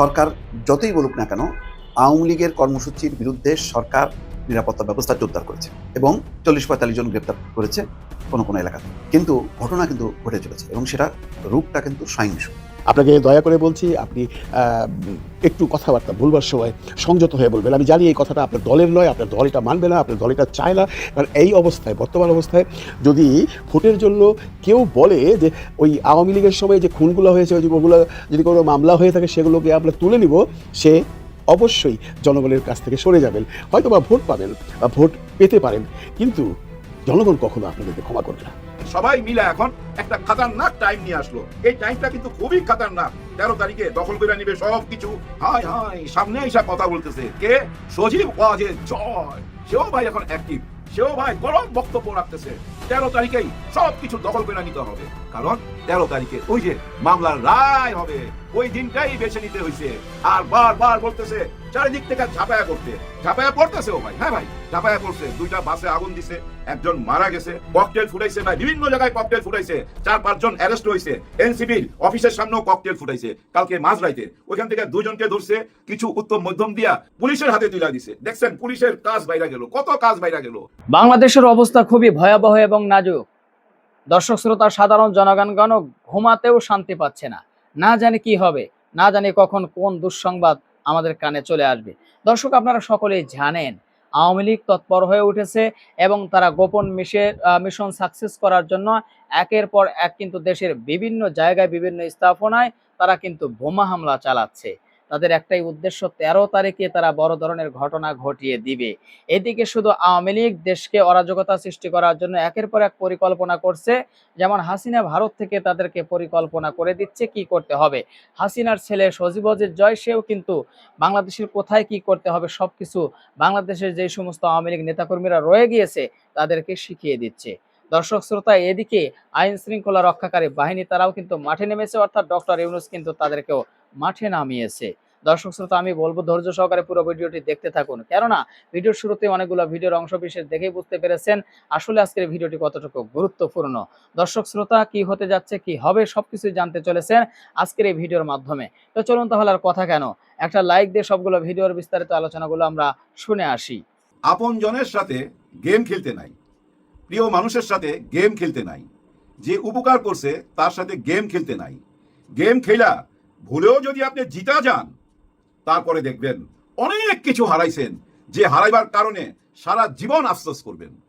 সরকার যতই বলুক না কেন, আওয়ামী লীগের কর্মসূচির বিরুদ্ধে সরকার নিরাপত্তা ব্যবস্থা জোরদার করেছে এবং চল্লিশ পঁয়তাল্লিশ জন গ্রেপ্তার করেছে কোনো কোনো এলাকাতে। কিন্তু ঘটনা কিন্তু ঘটে চলেছে এবং সেটা রূপটা কিন্তু সহিংস। আপনাকে দয়া করে বলছি, আপনি একটু কথাবার্তা বলবার সময় সংযত হয়ে বলবেন। আমি জানি এই কথাটা আপনার দলের নয়, আপনার দল এটা মানবে না, আপনার দল এটা চায় না। কারণ এই অবস্থায়, বর্তমান অবস্থায় যদি ভোটের জন্য কেউ বলে যে, ওই আওয়ামী লীগের সময় যে খুনগুলো হয়েছে, ওই যে যদি কোনো মামলা হয়ে থাকে, সেগুলোকে আমরা তুলে নিব, সে অবশ্যই জনগণের কাছ থেকে সরে যাবেন। হয়তো বা ভোট পাবেন বা ভোট পেতে পারেন, কিন্তু জনগণ কখনো আপনাদেরকে ক্ষমা করবে না। সবাই মিলে এখন একটা খাতারনাক টাইম নিয়ে আসলো। এই টাইমটা কিন্তু খুবই খাতারনাক। তেরো তারিখে দখল করে নিবে সব কিছু হাই হাই সামনে এসে কথা বলতেছে। কে? সজীব ওয়াজে জয়। সেও ভাই এখন অ্যাক্টিভ সেও ভাই গরম বক্তব্য রাখতেছে। তেরো তারিখেই সব কিছু দখল করে নিতে হবে। কারণ তেরো তারিখে ওই যে মামলার রায় হবে। ওই দিনটাই বেছে নিতে হয়েছে আর বারবার বলতেছে চারিদিক থেকে ঝাঁপায়া করতে ঝাঁপায়া পড়তেছে ও ভাই। হ্যাঁ ভাই, ঝাঁপায়া পড়ছে। দুইটা বাসে আগুন দিছে, একজন মারা গেছে ককটেল ফুটাইছে ভাই। বিভিন্ন জায়গায় ককটেল ফুটাইছে। চার, পাঁচজন অ্যারেস্ট হয়েছে এনসিবির অফিসের সামনেও ককটেল ফুটাইছে। কালকে মাঝরাইতে। ওইখান থেকে দুজনকে ধরছে, কিছু উত্তম মধ্যম দিয়া পুলিশের হাতে তুলে দিছে। দেখছেন, পুলিশের কাজ বাইরা গেল। কত কাজ বাইরা গেল। বাংলাদেশের অবস্থা খুবই ভয়াবহ এবং নাজুক। দর্শক, শ্রোতা, সাধারণ জনগণগণ ঘুমাতেও শান্তি পাচ্ছে না। না জানি কি হবে, না জানি কখন কোন দুঃসংবাদ আমাদের কানে চলে আসবে। দর্শক, আপনারা সকলেই জানেন, আওয়ামী লীগ তৎপর হয়ে উঠেছে এবং তারা গোপন মিশে মিশন সাকসেস করার জন্য একের পর এক কিন্তু দেশের বিভিন্ন জায়গায় বিভিন্ন স্থাপনায় তারা কিন্তু বোমা হামলা চালাচ্ছে। তাদের একটাই উদ্দেশ্য, তেরো তারিখে তারা বড় ধরনের ঘটনা ঘটিয়ে দিবে। এদিকে শুধু আওয়ামী লীগ দেশকে অরাজকতা সৃষ্টি করার জন্য একের পর এক পরিকল্পনা করছে। যেমন হাসিনা ভারত থেকে তাদেরকে পরিকল্পনা করে দিচ্ছে, কি করতে হবে? হাসিনার ছেলে সজীব সজীবজের জয়, সেও কিন্তু বাংলাদেশের কোথায় কি করতে হবে সবকিছু বাংলাদেশের যে সমস্ত আওয়ামী লীগ নেতাকর্মীরা রয়ে গিয়েছে, তাদেরকে শিখিয়ে দিচ্ছে। দর্শক শ্রোতা, এদিকে আইন শৃঙ্খলা রক্ষাকারী বাহিনী তারাও কিন্তু মাঠে নেমেছে, অর্থাৎ ডক্টর ইউনুস কিন্তু তাদেরকেও মাঠে নামিয়েছে। দর্শক শ্রোতা, আমি বলব ধৈর্য সহকারে পুরো ভিডিওটি দেখতে থাকুন। কেননা, ভিডিওর শুরুতে অনেকগুলো ভিডিওর অংশ বিশেষ দেখেই বুঝতে পেরেছেন আসলে আজকের ভিডিওটি কতটুকু গুরুত্বপূর্ণ। দর্শক শ্রোতা, কি হতে যাচ্ছে, কি হবে সবকিছু জানতে চলেছেন আজকের এই ভিডিওর মাধ্যমে। তো চলুন তাহলে আর কথা কেন? একটা লাইক দিয়ে সবগুলো ভিডিওর বিস্তারিত আলোচনাগুলো আমরা শুনে আসি। আপন জনের সাথে গেম খেলতে নাই। প্রিয় মানুষের সাথে গেম খেলতে নাই। যে উপকার করছে, তার সাথে গেম খেলতে নাই। গেম খেলা ভুলেও যদি আপনি জিতা যান, তারপরে দেখবেন অনেক কিছু হারাইছেন, যে হারাইবার কারণে সারা জীবন আফসোস করবেন।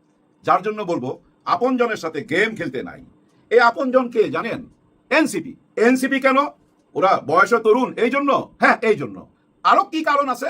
যার জন্য বলব, আপনজনের সাথে গেম খেলতে নাই। এই আপন জনকে জানেন এনসিপি এনসিপি কেন? ওরা বয়স তরুণ, এই জন্য? হ্যাঁ এই জন্য। আরও কি কারণ আছে?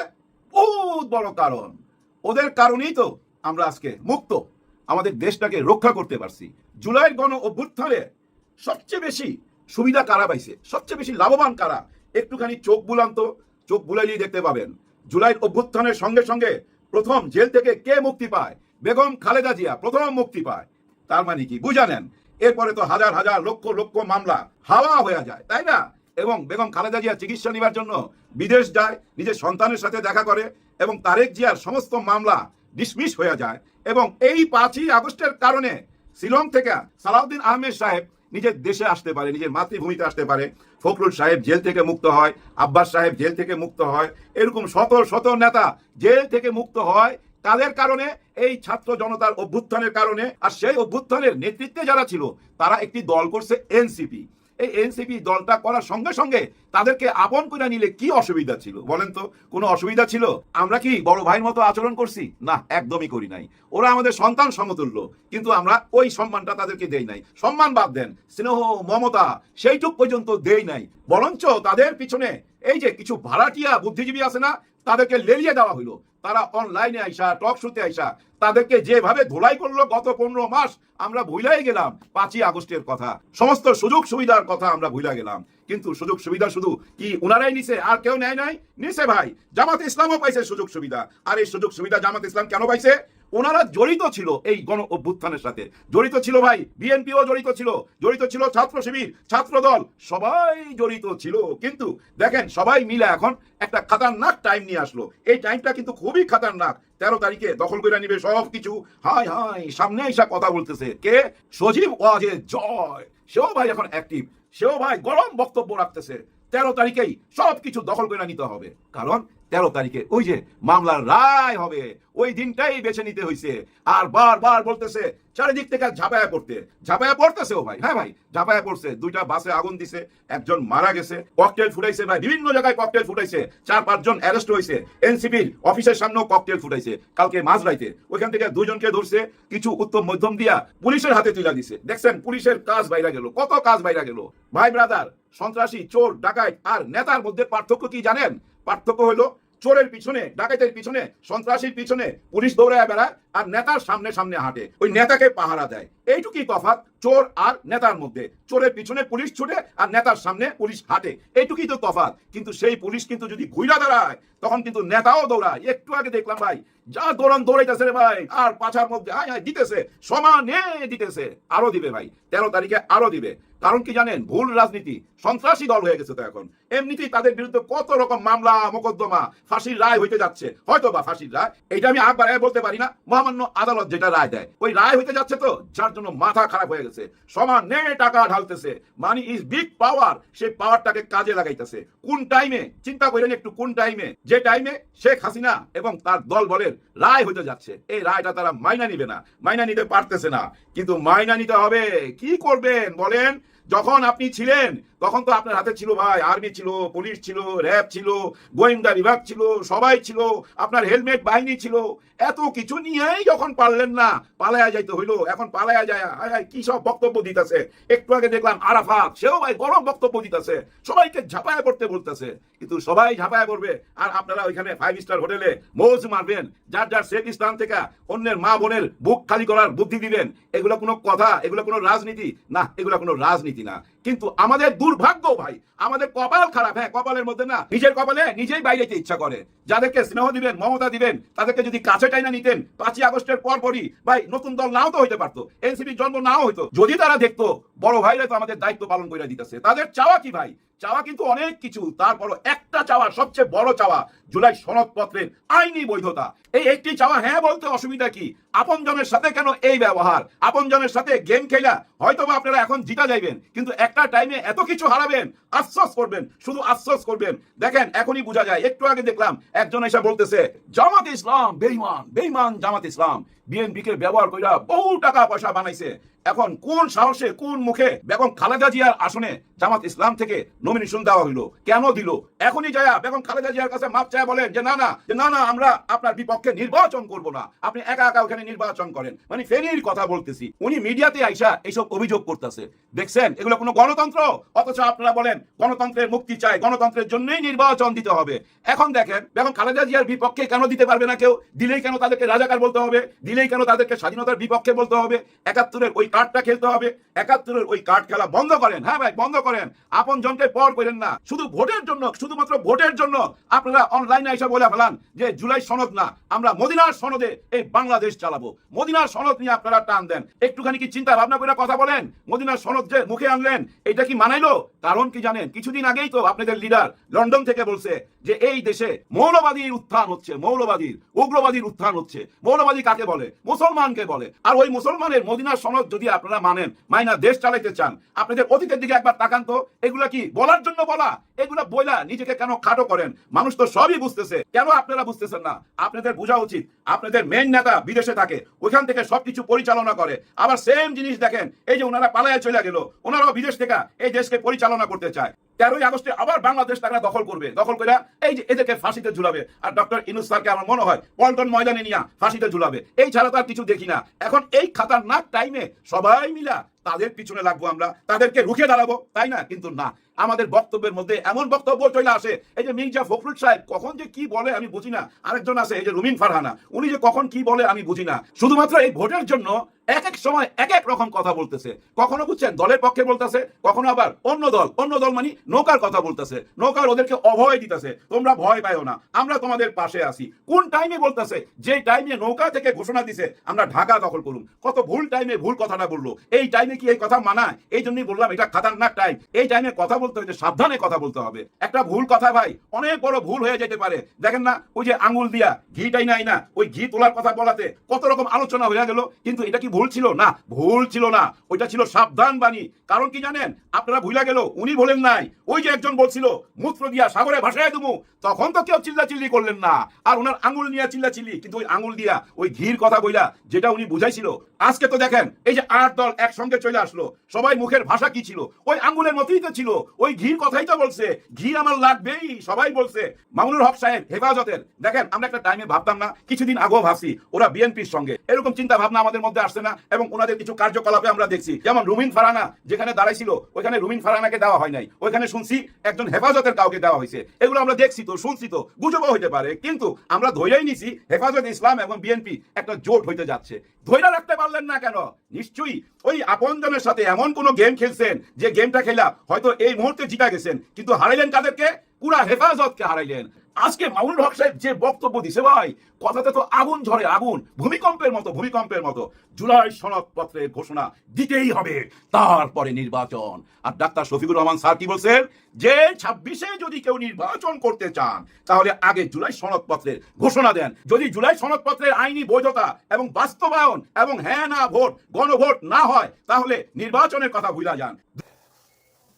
বহুত বড় কারণ। ওদের কারণেই তো আমরা আজকে মুক্ত। আমাদের দেশটাকে রক্ষা করতে পারছি। জুলাইয়ের গণ অভ্যুত্থানে সবচেয়ে বেশি সুবিধা কারা পাইছে? সবচেয়ে বেশি লাভবান কারা? একটুখানি চোখ বুলান তো চোখ বুলাইলেই দেখতে পাবেন। জুলাইয়ের অভ্যুত্থানের সঙ্গে সঙ্গে প্রথম জেল থেকে কে মুক্তি পায়? বেগম খালেদা জিয়া প্রথম মুক্তি পায়। তার মানে কি? বুঝা নেন এরপরে তো হাজার হাজার লক্ষ লক্ষ মামলা হাওয়া হয়ে যায়, তাই না? এবং বেগম খালেদা জিয়া চিকিৎসা নেবার জন্য বিদেশ যায়, নিজের সন্তানের সাথে দেখা করে এবং তারেক জিয়ার সমস্ত মামলা ডিসমিস হয়ে যায়। এবং এই পাঁচই আগস্টের কারণে শিলং থেকে সালাউদ্দিন আহমেদ সাহেব নিজের দেশে আসতে পারে, নিজের মাতৃভূমিতে আসতে পারে। ফখরুল সাহেব জেল থেকে মুক্ত হয়, আব্বাস সাহেব জেল থেকে মুক্ত হয়, এরকম শত শত নেতা জেল থেকে মুক্ত হয়। তাদের কারণে, এই ছাত্র জনতার অভ্যুত্থানের কারণে, আর সেই অভ্যুত্থানের নেতৃত্বে যারা ছিল, তারা একটি দল করছে এনসিপি। এই এনসিপি দলটা করার সঙ্গে সঙ্গে তাদেরকে আপন করে নিলে কি অসুবিধা ছিল? বলেন তো, কোনো অসুবিধা ছিল? আমরা কি বড় ভাইয়ের মতো আচরণ করছি? না, একদমই করি নাই। ওরা আমাদের সন্তান সমতুল্য, কিন্তু আমরা ওই সম্মানটা তাদেরকে দেই নাই। সম্মান বাদ দেন, স্নেহ, মমতা, সেইটুক পর্যন্ত দেই নাই। বরঞ্চ তাদের পিছনে এই যে কিছু ভাড়াটিয়া বুদ্ধিজীবী আছে না, তাদেরকে লেলিয়ে দেওয়া হলো তারা অনলাইনে আইসা টক শুতে আইসা, তাদেরকে যেভাবে ধোলাই করল গত পনেরো মাস, আমরা ভুলাই গেলাম পাঁচই আগস্টের কথা। সমস্ত সুযোগ সুবিধার কথা আমরা ভুলা গেলাম। কিন্তু সুযোগ সুবিধা শুধু কি উনারাই নিছে আর কেউ নেয় নাই? নিছে ভাই। জামাত ইসলামও পাইছে সুযোগ সুবিধা। আর এই সুযোগ সুবিধা জামাত ইসলাম কেন পাইছে? ওনারা জড়িত ছিল এই গণ অভ্যুত্থানের সাথে। জড়িত ছিল ভাই, বিএনপিও জড়িত ছিল জড়িত ছিল ছাত্র শিবির, ছাত্র দল, সবাই জড়িত ছিল। কিন্তু দেখেন, সবাই মিলে এখন একটা খাতারনাক টাইম নিয়ে আসলো। এই টাইমটা কিন্তু খুবই খাতারনাক। তেরো তারিখে দখল করে নিবে সব কিছু হাই হাই সামনে এসে কথা বলতেছে। কে? সজীব ওয়াজে জয়। সেও ভাই এখন অ্যাক্টিভ সেও ভাই গরম বক্তব্য রাখতেছে। তেরো তারিখেই সব কিছু দখল করে নিতে হবে। কারণ তেরো তারিখে। ওই যে মামলার রায় হবে। ওই দিনটাই বেছে নিতে হয়েছে আর বারবার বলতেছে, চারিদিক থেকে ঝাঁপায়া পড়তে। ঝাঁপায়া পড়তেছে ও ভাই। হ্যাঁ ভাই, ঝাঁপায়া পড়ছে। দুইটা বাসে আগুন দিছে, একজন মারা গেছে ককটেল ফুটাইছে ভাই। বিভিন্ন জায়গায় ককটেল ফুটাইছে। চার, পাঁচজন অ্যারেস্ট হয়েছে এনসিপির অফিসের সামনেও ককটেল ফুটাইছে। কালকে মাঝরাইতে। ওইখান থেকে দুজনকে ধরছে, কিছু উত্তম মধ্যম দিয়া পুলিশের হাতে তুলে দিছে। দেখছেন, পুলিশের কাজ বাইরা গেল। কত কাজ বাইরা গেল। ভাই ব্রাদার সন্ত্রাসী, চোর, ডাকাত আর নেতার মধ্যে পার্থক্য কি জানেন? পার্থক্য হলো চোরের পিছনে, ডাকাতের পিছনে, সন্ত্রাসীর পিছনে পুলিশ দৌড়ায় বেড়ায় আর নেতার সামনে সামনে হাঁটে। ওই নেতাকে পাহারা দেয়। এইটুকুই তফাৎ, চোর আর নেতার মধ্যে। চোরের পিছনে পুলিশ ছুটে আর নেতার সামনে পুলিশ হাঁটে। এইটুকুই তো তফাৎ। কিন্তু সেই পুলিশ কিন্তু যদি ঘুইরা দাঁড়ায়, তখন কিন্তু নেতাও দৌড়ায়। একটু আগে দেখলাম ভাই, যা দৌড়ান দৌড়াইতেছে রে ভাই, আর পাছার মধ্যে আয় আয়, দিতেছে। সমানে দিতেছে। আরও দিবে ভাই। তেরো তারিখে আরও দিবে। কারণ কি জানেন? ভুল রাজনীতি। সন্ত্রাসী দল হয়ে গেছে তো এখন। এমনিতেই তাদের বিরুদ্ধে কত রকম মামলা, মোকদ্দমা, ফাঁসির রায় হইতে যাচ্ছে। হয়তো বা ফাঁসির রায় এটা আমি আগ বাড়ায় বলতে পারি না। মহামান্য আদালত যেটা রায় দেয়, ওই রায় হইতে যাচ্ছে তো? যার জন্য মাথা খারাপ হয়ে গেছে। সমান নে টাকা ঢালতেছে। মানি ইজ বিগ পাওয়ার সেই পাওয়ারটাকে কাজে লাগাইতেছে। কোন টাইমে চিন্তা করেন একটু, কোন টাইমে যে টাইমে শেখ হাসিনা এবং তার দল বলের রায় হতে যাচ্ছে। এই রায়টা তারা মাইনা নিবে না। মাইনা নিতে পারতেছে না। কিন্তু মাইনা নিতে হবে। কি করবেন বলেন? যখন আপনি ছিলেন, তখন তো আপনার হাতে ছিল ভাই, আর্মি ছিল, পুলিশ ছিল, র্যাব ছিল, গোয়েন্দা বিভাগ ছিল, সবাই ছিল, আপনার হেলমেট, বাহিনী ছিল। এত কিছু নিয়েই যখন পারলেন না, পালায়া যাইতে হইল। এখন পালায়া যায় আয় কি সব বক্তব্য দিতেছে। একটু আগে দেখলাম আরাফাত, সেও ভাই গরম বক্তব্য দিতেছে। সবাইকে ঝাঁপায়া পড়তে বলতেছে। কিন্তু সবাই ঝাঁপায়া পড়বে। আর আপনারা ওইখানে ফাইভ স্টার হোটেলে মৌজ মারবেন। যার যার সেফ স্থান থেকে অন্যের মা বোনের বুক খালি করার বুদ্ধি দিবেন। এগুলো কোনো কথা, এগুলো কোনো রাজনীতি। না, এগুলো কোনো রাজনীতি। না। কিন্তু আমাদের দুর্ভাগ্য ভাই, আমাদের কপাল খারাপ। হ্যাঁ কপালের মধ্যে না, নিজের কপালে নিজেই বাইরে যেতে ইচ্ছা করে। যাদেরকে স্নেহ দিবেন, মমতা দিবেন, তাদেরকে যদি কাছে টাইনা নিতেন, পাঁচই আগস্টের পর পরই ভাই, নতুন দল নাও তো হইতে পারতো। এনসিপির জন্ম নাও হইতো। যদি তারা দেখতো, বড় ভাইরা তো আমাদের দায়িত্ব পালন করে দিতেছে। তাদের চাওয়া কি ভাই? চাওয়া কিন্তু অনেক কিছু। তারপরও একটা চাওয়া, সবচেয়ে বড় চাওয়া, জুলাই সনদপত্রের আইনি বৈধতা। এই একটি চাওয়া হ্যাঁ বলতে অসুবিধা কি? আপনজনের সাথে কেন এই ব্যবহার? আপনজনের সাথে গেম খেলা? হয়তো বা আপনারা এখন জিতা যাইবেন, কিন্তু একটা টাইমে এত কিছু হারাবেন আশ্বাস করবেন, শুধু আশ্বাস করবেন। দেখেন, এখনই বোঝা যায়, একটু আগে দেখলাম, একজন এসে বলতেছে, জামাত ইসলাম বেইমান বেইমান জামাত ইসলাম। বিএনপি কে ব্যবহার কইরা বহু টাকা পয়সা বানাইছে। এখন কোন সাহসে, কোন মুখে বেগম খালেদা জিয়ার আসনে জামাত ইসলাম থেকে নমিনেশন দেওয়া হইল? কেন দিল? এখনই যায়া বেগম খালেদা জিয়ার কাছে মাপ চায় বলেন যে, না না, যে, না না, আমরা আপনার বিপক্ষে নির্বাচন করব না। আপনি একা একা ওখানে নির্বাচন করেন। মানে ফেরির কথা বলতেছি। উনি মিডিয়াতে আইসা এইসব অভিযোগ করতেছে। দেখছেন? এগুলো কোনো গণতন্ত্র? অথচ আপনারা বলেন, গণতন্ত্রের মুক্তি চাই। গণতন্ত্রের জন্যই নির্বাচন দিতে হবে। এখন দেখেন, বেগম খালেদা জিয়ার বিপক্ষে কেন দিতে পারবে না কেউ? দিলেই কেন তাদেরকে রাজাকার বলতে হবে? দিলেই কেন তাদেরকে স্বাধীনতার বিপক্ষে বলতে হবে? একাত্তরের ওই কার্ডটা খেলতে হবে। একাত্তরের ওই কার্ড খেলা বন্ধ করেন। হ্যাঁ ভাই, বন্ধ করেন। আপন জনকে পর করেন না। শুধু ভোটের জন্য, শুধুমাত্র ভোটের জন্য আপনারা অনলাইনে এসে বলে ফেলান যে জুলাই সনদ না, আমরা মদিনার সনদে এই বাংলাদেশ চালাবো। মদিনার সনদ নিয়ে আপনারা টান দেন। একটুখানি কি চিন্তা ভাবনা করে কথা বলেন? মদিনার সনদ যে মুখে আনলেন, এটা কি মানাইলো? কারণ কি জানেন? কিছুদিন আগেই তো আপনাদের লিডার লন্ডন থেকে বলছে যে এই দেশে মৌলবাদীর উত্থান হচ্ছে, মৌলবাদীর, উগ্রবাদীর উত্থান হচ্ছে। মৌলবাদী কাকে বলে? মুসলমানকে বলে। আর ওই মুসলমানের মদিনার সনদ যদি আপনারা মানেন, মাইনা দেশ চালাইতে চান, আপনাদের অতীতের দিকে একবার তাকান তো, এগুলা কি বলার জন্য বলা? এগুলা বইলা নিজেকে কেন খাটো করেন? মানুষ তো সবই বুঝতেছে। কেন আপনারা বুঝতেছেন না? আপনাদের বোঝা উচিত। আপনাদের মেন নেতা বিদেশে থাকে, ওইখান থেকে সবকিছু পরিচালনা করে। আবার সেম জিনিস দেখেন, এই যে ওনারা পালায় চলে গেল, ওনারাও বিদেশ থেকে এই দেশকে পরিচালনা করতে চায়। তেরোই আগস্টে আবার বাংলাদেশ তারা দখল করবে। দখল করে এই যে এদেরকে ফাঁসিতে ঝুলাবে। আর ডক্টর ইনুস স্যারকে আমার মনে হয় পল্টন ময়দানে নিয়ে ফাঁসিতে ঝুলাবে। এই ছাড়া তো আর কিছু দেখি না। এখন এই খাতার নাক টাইমে সবাই মিলা তাদের পিছনে লাগবো আমরা, তাদেরকে রুখে দাঁড়াবো, তাই না? কিন্তু না, আমাদের বক্তব্যের মধ্যে এমন বক্তব্য চলে আসে, এই যে মির্জা ফখরুল সাহেব কখন যে কি বলে আমি বুঝি না। আরেকজন আছে, এই যে রুমিন ফারহানা, উনি যে কখন কি বলে আমি বুঝি না। শুধুমাত্র এই ভোটের জন্য এক এক সময় এক এক রকম কথা বলতেছে। কখনো বুঝছেন, দলের পক্ষে বলতেছে, কখনো আবার অন্য দল অন্য দল মানে নৌকার কথা বলতেছে। নৌকার ওদেরকে অভয় দিতেছে, তোমরা ভয় পাইও না, আমরা তোমাদের পাশে আছি। কোন টাইমে বলতেছে যে টাইমে নৌকা থেকে ঘোষণা দিছে, আমরা ঢাকা দখল করুন। কত ভুল টাইমে ভুল কথাটা বলল, এই টাইমে টাইমে কি এই কথা মানায় এই জন্যই বললাম, এটা খাতারনাক টাইম এই টাইমে কথা বলতে হবে সাবধানে কথা বলতে হবে। একটা ভুল কথা ভাই, অনেক বড় ভুল হয়ে যেতে পারে। দেখেন না, ওই যে আঙুল দিয়া ঘিটাই নাই না, ওই ঘি তোলার কথা বলাতে কত রকম আলোচনা হয়ে গেল। কিন্তু এটা কি ভুল ছিল? না, ভুল ছিল না। ওইটা ছিল সাবধান বাণী। কারণ কি জানেন? আপনারা ভুলে গেল, উনি বলেন নাই। ওই যে একজন বলছিল, মূত্র দিয়া সাগরে ভাসায় দেবো তখন তো কেউ চিল্লা চিল্লি করলেন না। আর ওনার আঙুল নিয়ে চিল্লা চিল্লি কিন্তু ওই আঙুল দিয়া ওই ঘির কথা বইলা, যেটা উনি বুঝাইছিল। আজকে তো দেখেন, এই যে আট দল একসঙ্গে চলে আসলো। সবাই মুখের ভাষা কি ছিল? ওই আঙ্গুলের মতোই তো ছিল। ওই ঘির কথাই তো বলছে। ঘি আমার লাগবেই, সবাই বলছে। মামুনুল হক সাহেব, হেফাজতের। দেখেন, আমরা একটা টাইমে ভাবতাম না, কিছুদিন আগেও ভাবছি ওরা বিএনপির সঙ্গে। এরকম চিন্তা ভাবনা আমাদের মধ্যে আসছে না এবং ওনাদের কিছু কার্যকলাপে আমরা দেখছি। যেমন রুমিন ফারানা যেখানে দাঁড়াইছিল, ওইখানে রুমিন ফারানাকে দেওয়া হয় নাই। ওইখানে শুনছি একজন হেফাজতের কাউকে দেওয়া হয়েছে। এগুলো আমরা দেখছি তো, শুনছি তো, গুজবও হইতে পারে। কিন্তু আমরা ধৈর্যই নিছি হেফাজত ইসলাম এবং বিএনপি একটা জোট হইতে যাচ্ছে। ধৈর্য রাখতে পারলেন না কেন? নিশ্চয়ই ওই আপনজনের সাথে এমন কোনো গেম খেলছেন যে গেমটা খেলা হয়তো এই মুহূর্তে জিতা গেছেন, কিন্তু হারাইলেন কাদেরকে? পুরা হেফাজতকে হারাইলেন। আজকে মামুন হক সাহেব যে বক্তব্য দিছে ভাই, কথাতে তো আগুন ঝরে, আগুন। ভূমিকম্পের মতো ভূমিকম্পের মতো। জুলাই সনদপত্রের ঘোষণা দিতেই হবে, তারপরে নির্বাচন। আর ডাক্তার শফিকুর রহমান স্যার কি বলছেন? যে ছাব্বিশে যদি কেউ নির্বাচন করতে চান, তাহলে আগে জুলাই সনদপত্রের ঘোষণা দেন। যদি জুলাই সনদপত্রের আইনি বৈধতা এবং বাস্তবায়ন এবং হ্যাঁ না ভোট, গণভোট না হয়, তাহলে নির্বাচনের কথা ভুলা যান।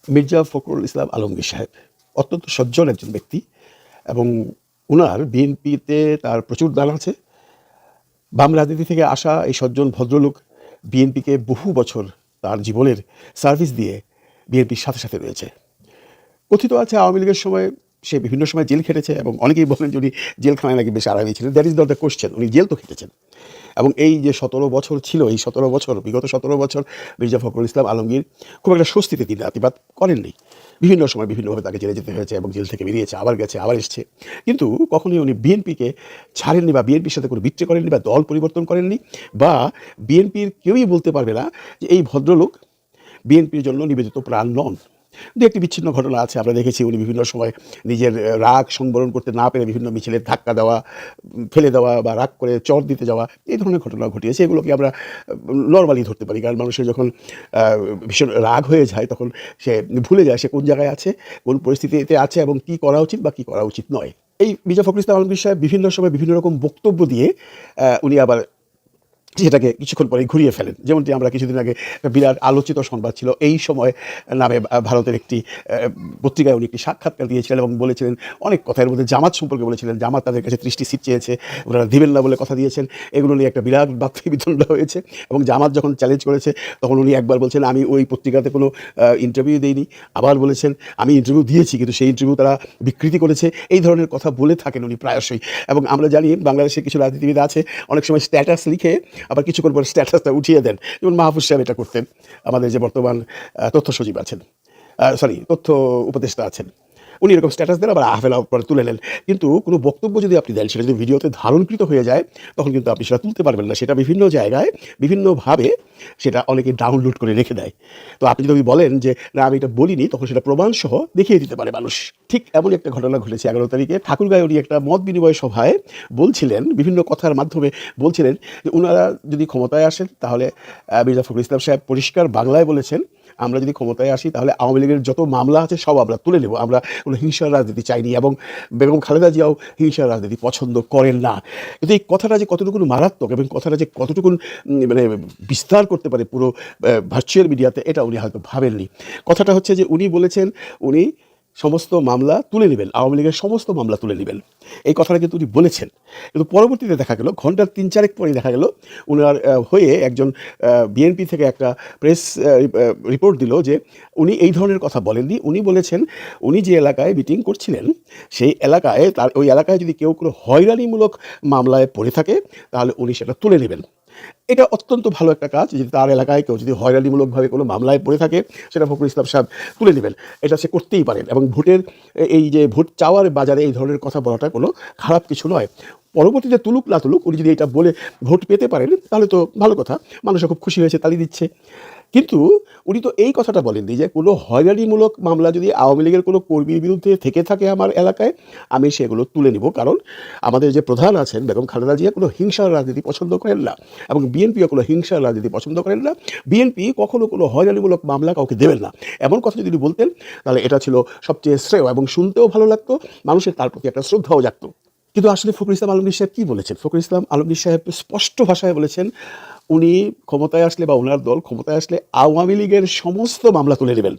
মির্জা ফখরুল ইসলাম আলমগীর সাহেব অত্যন্ত সজ্জন একজন ব্যক্তি। এবং ওনার বিএনপিতে তার প্রচুর দান আছে। বাম রাজনীতি থেকে আসা এই সজ্জন ভদ্রলোক বিএনপিকে বহু বছর তার জীবনের সার্ভিস দিয়ে বিএনপির সাথে সাথে রয়েছে। কথিত আছে আওয়ামী লীগের সময় সে বিভিন্ন সময় জেল খেটেছে এবং অনেকেই বলেন যে উনি জেলখানায় নাকি বেশ আরামে ছিলেন। That is not the question উনি জেল তো খেটেছেন। এবং এই যে সতেরো বছর ছিল, এই সতেরো বছর, বিগত সতেরো বছর মির্জা ফখরুল ইসলাম আলমগীর খুব একটা স্বস্তিতে তিনি রাতিবাদ করেননি। বিভিন্ন সময় বিভিন্নভাবে তাকে জেলে যেতে হয়েছে এবং জেল থেকে বেরিয়েছে, আবার গেছে, আবার এসছে। কিন্তু কখনোই উনি বিএনপিকে ছাড়েননি বা বিএনপির সাথে কোনো বিট্রে করেননি বা দল পরিবর্তন করেননি বা বিএনপির কেউই বলতে পারবে না যে এই ভদ্রলোক বিএনপির জন্য নিবেদিত প্রাণ নন। দু একটি বিচ্ছিন্ন ঘটনা আছে, আমরা দেখেছি উনি বিভিন্ন সময় নিজের রাগ সংবরণ করতে না পেরে বিভিন্ন মিছিলে ধাক্কা দেওয়া ফেলে দেওয়া বা রাগ করে চর দিতে যাওয়া, এই ধরনের ঘটনা ঘটিয়েছে। এগুলোকে আমরা নর্মালি ধরতে পারি। কারণ মানুষের যখন ভীষণ রাগ হয়ে যায়, তখন সে ভুলে যায় সে কোন জায়গায় আছে, কোন পরিস্থিতিতে আছে এবং কি করা উচিত বা কি করা উচিত নয়। এই মির্জা ফখরুল ইসলাম আলমগীর সাহেব বিভিন্ন সময় বিভিন্ন রকম বক্তব্য দিয়ে উনি আবার সেটাকে কিছুক্ষণ পরে ঘুরিয়ে ফেলেন। যেমনটি আমরা কিছুদিন আগে বিরাট আলোচিত সংবাদ ছিল, এই সময় নামে ভারতের একটি পত্রিকায় উনি একটি সাক্ষাৎকার দিয়েছিলেন এবং বলেছিলেন অনেক কথা। এর মধ্যে জামাত সম্পর্কে বলেছিলেন, জামাত তাদের কাছে ত্রিশটি সিট চেয়েছে, ওনারা দিবেন না বলে কথা দিয়েছেন। এগুলো নিয়ে একটা বিরাট বাক্যে বিতণ্ডা হয়েছে এবং জামাত যখন চ্যালেঞ্জ করেছে, তখন উনি একবার বলছেন, আমি ওই পত্রিকাতে কোনো ইন্টারভিউ দিইনি। আবার বলেছেন, আমি ইন্টারভিউ দিয়েছি, কিন্তু সেই ইন্টারভিউ তারা বিকৃতি করেছে। এই ধরনের কথা বলে থাকেন উনি প্রায়শই। এবং আমরা জানি বাংলাদেশে কিছু রাজনীতিবিদ আছে, অনেক সময় স্ট্যাটাস লিখে আবার কিছুক্ষণ পরে স্ট্যাটাসটা উঠিয়ে দেন। যেমন মাহফুজ সাহেব এটা করতেন। আমাদের যে বর্তমান তথ্য সচিব আছেন। সরি তথ্য উপদেষ্টা আছেন। উনি এরকম স্ট্যাটাস দেন আবার আহফেলা পরে তুলে নেন। কিন্তু কোনো বক্তব্য যদি আপনি দেন সেটা যদি ভিডিওতে ধারণকৃত হয়ে যায় তখন কিন্তু আপনি সেটা তুলতে পারবেন না। সেটা বিভিন্ন জায়গায় বিভিন্নভাবে সেটা অনেকে ডাউনলোড করে রেখে দেয়। তো আপনি যদি বলেন যে না আমি এটা বলিনি তখন সেটা প্রমাণসহ দেখিয়ে দিতে পারে মানুষ। ঠিক এমন একটা ঘটনা ঘটেছে এগারো তারিখে। ঠাকুরগাঁয়ে উনি একটা মত বিনিময় সভায় বলছিলেন বিভিন্ন কথার মাধ্যমে বলছিলেন যে ওনারা যদি ক্ষমতায় আসেন তাহলে আহ, মির্জা ফখরুল ইসলাম সাহেব পরিষ্কার বাংলায় বলেছেন আমরা যদি ক্ষমতায় আসি, তাহলে আওয়ামী লীগের যত মামলা আছে, সব আমরা তুলে নেব। আমরা কোনো হিংসার রাজনীতি চাইনি এবং বেগম খালেদা জিয়াও হিংসার রাজনীতি পছন্দ করেন না। কিন্তু এই কথাটা যে কতটুকু মারাত্মক এবং কথাটা যে কতটুকু মানে বিস্তার করতে পারে পুরো ভার্চুয়াল মিডিয়াতে, এটা উনি হয়তো ভাবেননি। কথাটা হচ্ছে যে উনি বলেছেন, উনি সমস্ত মামলা তুলে নেবেন, আওয়ামী লীগের সমস্ত মামলা তুলে নেবেন। এই কথাটা কিন্তু উনি বলেছেন। কিন্তু পরবর্তীতে দেখা গেল ঘণ্টার তিন চারেক পরে দেখা গেল, উনার হয়ে একজন বিএনপি থেকে একটা প্রেস রিপোর্ট দিল যে উনি এই ধরনের কথা বলেননি। উনি বলেছেন, উনি যে এলাকায় মিটিং করছিলেন, সেই এলাকায় তার, ওই এলাকায় যদি কেউ কোনো হয়রানিমূলক মামলায় পড়ে থাকে, তাহলে উনি সেটা তুলে নেবেন। এটা অত্যন্ত ভালো একটা কাজ যদি তার এলাকায় কেউ যদি হয়রানিমূলকভাবে কোনো মামলায় পড়ে থাকে, সেটা ফখরুল ইসলাম সাহেব তুলে নেবেন। এটা সে করতেই পারেন এবং ভোটের এই যে ভোট চাওয়ার বাজারে এই ধরনের কথা বলাটা কোনো খারাপ কিছু নয়। পরবর্তীতে তুলুক না তুলুক, উনি যদি এটা বলে ভোট পেতে পারেন, তাহলে তো ভালো কথা। মানুষ খুব খুশি হয়েছে, তালি দিচ্ছে। কিন্তু উনি তো এই কথাটা বলেননি যে কোনো হয়রানিমূলক মামলা যদি আওয়ামী লীগের কোনো কর্মীর বিরুদ্ধে থেকে থাকে আমার এলাকায়, আমি সেগুলো তুলে নিব। কারণ আমাদের যে প্রধান আছেন বেগম খালেদা জিয়া কোনো হিংসার রাজনীতি পছন্দ করেন না এবং বিএনপিও কোনো হিংসার রাজনীতি পছন্দ করেন না। বিএনপি কখনো কোনো হয়রানিমূলক মামলা কাউকে দেবেন না। এমন কথা যদি বলতেন, তাহলে এটা ছিল সবচেয়ে শ্রেয় এবং শুনতেও ভালো লাগতো, মানুষের তার প্রতি একটা শ্রদ্ধাও জাগতো। কিন্তু আসলে ফখরুল ইসলাম আলমগীর সাহেব কী বলেছেন? ফখরুল ইসলাম আলমগীর সাহেব স্পষ্ট ভাষায় বলেছেন উনি ক্ষমতায় আসলে বা ওনার দল ক্ষমতায় আসলে আওয়ামী লীগের সমস্ত মামলা তুলে নেবেন।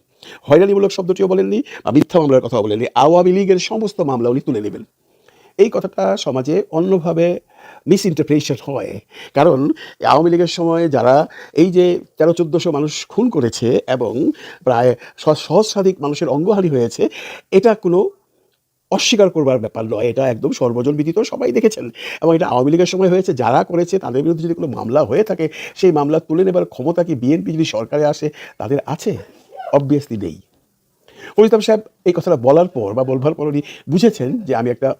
হয়রানিমূলক শব্দটিও বলেননি, বা মিথ্যা মামলার কথা বলেননি, আওয়ামী লীগের সমস্ত মামলা উনি তুলে নেবেন। এই কথাটা সমাজে অন্যভাবে মিস ইন্টারপ্রিটেশন হয়। কারণ আওয়ামী লীগের সময় যারা এই যে তেরো, চোদ্দোশো মানুষ খুন করেছে এবং প্রায় সহস্রাধিক মানুষের অঙ্গহানি হয়েছে, এটা কোনো অস্বীকার করবার ব্যাপার নয়। এটা একদম সর্বজন বিদিত সবাই দেখেছেন। এবং এটা আওয়ামী লীগের সময় হয়েছে, যারা করেছে, তাদের বিরুদ্ধে যদি কোনো মামলা হয়ে থাকে, সেই মামলা তুলে নেবার ক্ষমতা কি বিএনপি যদি সরকারে আসে, তাদের আছে? অবভিয়াসলি নেই। অমিতাভ সাহেব এই কথাটা বলার পর বা বলবার পর উনি বুঝেছেন যে আমি একটা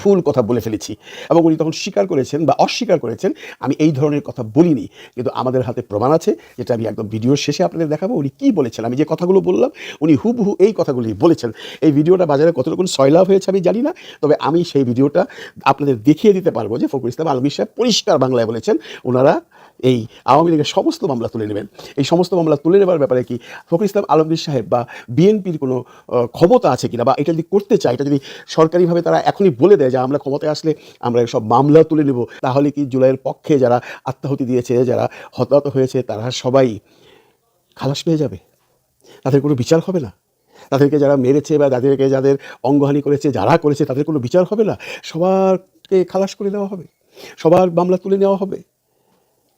ভুল কথা বলে ফেলেছি এবং উনি তখন স্বীকার করেছেন বা অস্বীকার করেছেন, আমি এই ধরনের কথা বলিনি। কিন্তু আমাদের হাতে প্রমাণ আছে, যেটা আমি একদম ভিডিওর শেষে আপনাদের দেখাবো, উনি কী বলেছেন। আমি যে কথাগুলো বললাম, উনি হুবহু এই কথাগুলি বলেছেন। এই ভিডিওটা বাজারে কত রকম সয়লাভ হয়েছে আমি জানি না, তবে আমি সেই ভিডিওটা আপনাদের দেখিয়ে দিতে পারব যে ফখরুল ইসলাম আলমী সাহেব পরিষ্কার বাংলায় বলেছেন, ওনারা এই আওয়ামী লীগের সমস্ত মামলা তুলে নেবেন। এই সমস্ত মামলা তুলে নেবার ব্যাপারে কি ফখরুল ইসলাম আলমগীর সাহেব বা বিএনপির কোনো ক্ষমতা আছে কিনা বা এটা যদি করতে চায়, এটা যদি সরকারিভাবে তারা এখনই বলে দেয় যে আমরা ক্ষমতায় আসলে আমরা সব মামলা তুলে নেব, তাহলে কি জুলাইয়ের পক্ষে যারা আত্মাহুতি দিয়েছে, যারা হতাহত হয়েছে, তারা সবাই খালাস পেয়ে যাবে? তাদের কোনো বিচার হবে না? তাদেরকে যারা মেরেছে বা তাদেরকে যাদের অঙ্গহানি করেছে, যারা করেছে, তাদের কোনো বিচার হবে না? সবারকে খালাস করে দেওয়া হবে। সবার মামলা তুলে নেওয়া হবে।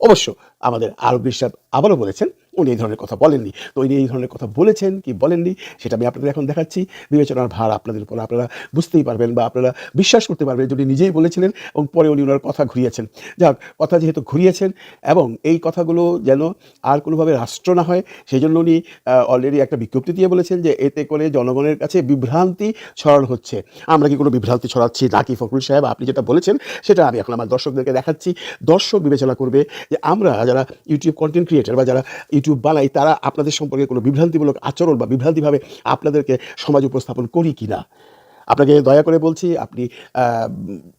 অবশ্য আমাদের আরব বিশ্বাস আবারও বলেছেন উনি এই ধরনের কথা বলেননি। তো উনি এই ধরনের কথা বলেছেন, কি বলেননি, সেটা আমি আপনাদের এখন দেখাচ্ছি। বিবেচনার ভার আপনাদের উপর আপনারা বুঝতেই পারবেন বা আপনারা বিশ্বাস করতে পারবেন যে উনি নিজেই বলেছিলেন এবং পরে উনি ওনার কথা ঘুরিয়েছেন। যাক, কথা যেহেতু ঘুরিয়েছেন এবং এই কথাগুলো যেন আর কোনোভাবে রাষ্ট্র না হয় সেই জন্য উনি অলরেডি একটা বিজ্ঞপ্তি দিয়ে বলেছেন যে এতে করে জনগণের কাছে বিভ্রান্তি ছড়ানো হচ্ছে। আমরা কি কোনো বিভ্রান্তি ছড়াচ্ছি নাকি ফখরুল সাহেব? আপনি যেটা বলেছেন, সেটা আমি এখন আমার দর্শকদেরকে দেখাচ্ছি। দর্শক বিবেচনা করবে যে আমরা যারা ইউটিউব কন্টেন্ট ক্রিয়েটার বা যারা ইউটিউব বানাই, তারা আপনাদের সম্পর্কে কোনো বিভ্রান্তিমূলক আচরণ বা বিভ্রান্তিভাবে আপনাদেরকে সমাজ উপস্থাপন করি কি না? আপনাকে দয়া করে বলছি, আপনি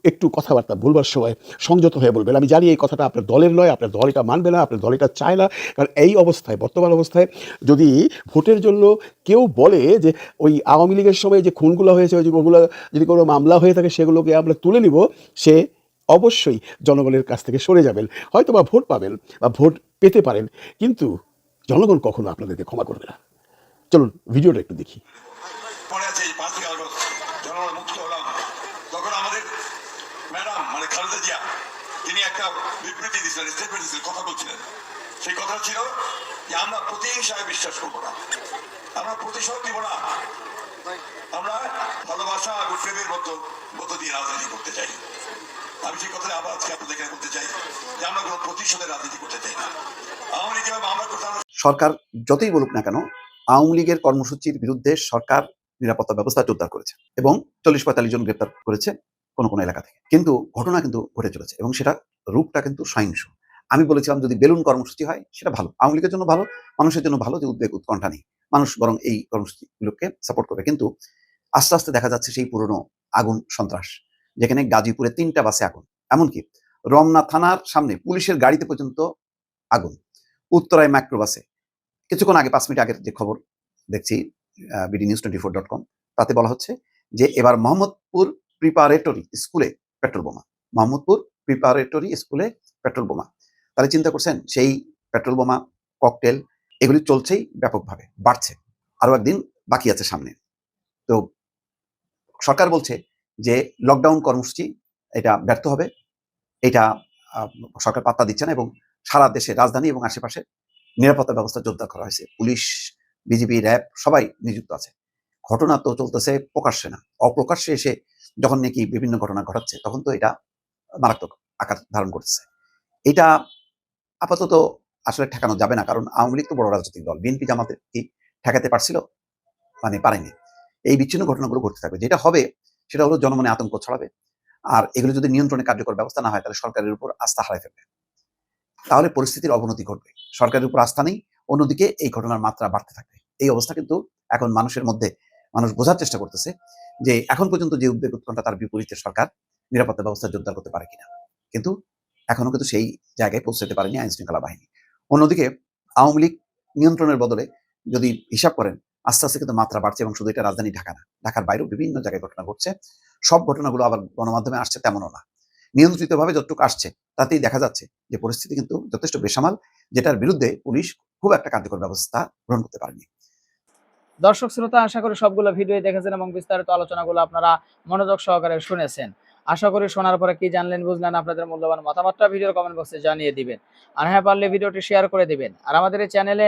একটু কথাবার্তা বলবার সময় সংযত হয়ে বলবেন। আমি জানি এই কথাটা আপনার দলের নয়, আপনার দল এটা মানবে না, আপনার দল এটা চায় না, কারণ এই অবস্থায়, বর্তমান অবস্থায় যদি ভোটের জন্য কেউ বলে যে ওই আওয়ামী লীগের সময় যে খুনগুলো হয়েছে, ওই ওগুলো যদি কোনো মামলা হয়ে থাকে, সেগুলোকে আমরা তুলে নিব, সে অবশ্যই জনগণের কাছ থেকে সরে যাবেন। হয়তো বা ভোট পাবেন বা ভোট পেতে পারেন, কিন্তু জনগণ কখনো আপনাদেরকে ক্ষমা করবে না। চলুন, ভিডিওটা একটু দেখি। মানে তিনি একটা বিবৃতি দিচ্ছিলেন স্টেটমেন্ট দিচ্ছিলেন কথা বলছিলেন। সেই কথা ছিল যে আমরা প্রতিহিংসায় বিশ্বাস করব না। আমরা প্রতিশোধ দিব না। আমরা ভালোবাসা এবং প্রেমের মতো দিয়ে রাজনীতি করতে চাই। আমি সেই কথাটা আবার আজকে আপনাদের বলতে চাই যে আমরা কোনো প্রতিশোধের রাজনীতি করতে চাই না। লীগ যেভাবে আমরা আমরা সরকার যতই বলুক না কেন, আওয়ামী লীগের কর্মসূচির বিরুদ্ধে সরকার নিরাপত্তা ব্যবস্থা জোরদার করেছে এবং চল্লিশ পঁয়তাল্লিশ জন গ্রেপ্তার করেছে কোনো কোনো এলাকা থেকে। কিন্তু ঘটনা কিন্তু ঘটে চলেছে এবং সেটা রূপটা কিন্তু সহিংস। আমি বলেছিলাম যদি বেলুন কর্মসূচি হয়, সেটা ভালো। আওয়ামী লীগের জন্য ভালো, মানুষের জন্য ভালো, যে উদ্বেগ, উৎকণ্ঠা নেই। মানুষ বরং এই কর্মসূচিগুলোকে সাপোর্ট করবে। কিন্তু আস্তে আস্তে দেখা যাচ্ছে সেই পুরনো আগুন সন্ত্রাস, যেখানে গাজীপুরে তিনটা বাসে আগুন। এমনকি রমনা থানার সামনে পুলিশের গাড়িতে পর্যন্ত আগুন। উত্তরায় মাইক্রো বাসে কিছুক্ষণ আগে, পাঁচ মিনিট আগের যে খবর দেখছি BD news twenty four dot com তাতে বলা হচ্ছে যে এবার মোহাম্মদপুর প্রিপারেটরি স্কুলে পেট্রোল বোমা। মোহাম্মদপুর প্রিপারেটরি স্কুলে পেট্রোল বোমা। তাহলে চিন্তা করছেন, সেই পেট্রোল বোমা ককটেল এগুলি চলছেই ব্যাপকভাবে, বাড়ছে। আরও একদিন বাকি আছে সামনে। তো সরকার বলছে যে লকডাউন কর্মসূচি, এটা ব্যর্থ হবে। এটা সরকার পাত্তা দিচ্ছে না এবং সারা দেশে রাজধানী এবং আশেপাশে নিরাপত্তা ব্যবস্থা জোরদার করা হয়েছে। পুলিশ, বিজিবি, র্যাব সবাই নিযুক্ত আছে। ঘটনা তো চলতেছে প্রকাশ্যে না, অপ্রকাশ্যে এসে যখন নাকি বিভিন্ন ঘটনা ঘটাচ্ছে, তখন তো এটা মারাত্মক আকার ধারণ করতেছে। এটা আপাতত আসলে ঠেকানো যাবে না, কারণ আওয়ামী লীগ তো বড় রাজনৈতিক দল। বিএনপি জামাতে কি ঠেকাতে পারছিল? মানে পারেনি। এই বিচ্ছিন্ন ঘটনাগুলো ঘটতে থাকবে। যেটা হবে, সেটা হলো জনমনে আতঙ্ক ছড়াবে। আর এগুলো যদি নিয়ন্ত্রণে কার্যকর ব্যবস্থা না হয়, তাহলে সরকারের উপর আস্থা হারায় ফেলবে। তাহলে পরিস্থিতির অবনতি ঘটবে। সরকারের উপর আস্থা নেই, অন্যদিকে এই ঘটনার মাত্রা বাড়তে থাকবে। এই অবস্থা কিন্তু এখন মানুষের মধ্যে, মানুষ বোঝার চেষ্টা করতেছে যে এখন পর্যন্ত যে উদ্বেগ উৎকণ্ঠা তার বিপরীতে সরকার নিরাপত্তা ব্যবস্থা জোরদার করতে পারে কিনা। কিন্তু এখনও কিন্তু সেই জায়গায় পৌঁছতে পারেনি আইন শৃঙ্খলা বাহিনী। অন্যদিকে আওয়ামী লীগ নিয়ন্ত্রণের বদলে যদি হিসাব করেন, আস্তে আস্তে কিন্তু মাত্রা বাড়ছে এবং শুধু এটা রাজধানী ঢাকা না, ঢাকার বাইরেও বিভিন্ন জায়গায় ঘটনা ঘটছে। সব ঘটনাগুলো আবার গণমাধ্যমে আসছে তেমনও না। নিয়ন্ত্রিতভাবে যতটুকু আসছে, তাতেই দেখা যাচ্ছে যে পরিস্থিতি কিন্তু যথেষ্ট বেসামাল, যেটার বিরুদ্ধে পুলিশ খুব একটা কার্যকর ব্যবস্থা গ্রহণ করতে পারেনি। দর্শক, শ্রোতা, আশা করি সবগুলো ভিডিও দেখেছেন এবং বিস্তারিত আলোচনাগুলো আপনারা মনোযোগ সহকারে শুনেছেন। আশা করি শোনার পরে কি জানলেন, বুঝলেন, আপনাদের মূল্যবান মতামতটা ভিডিওর কমেন্ট বক্সে জানিয়ে দিবেন। আর হ্যাঁ পারলে ভিডিওটি শেয়ার করে দিবেন। আর আমাদের এই চ্যানেলে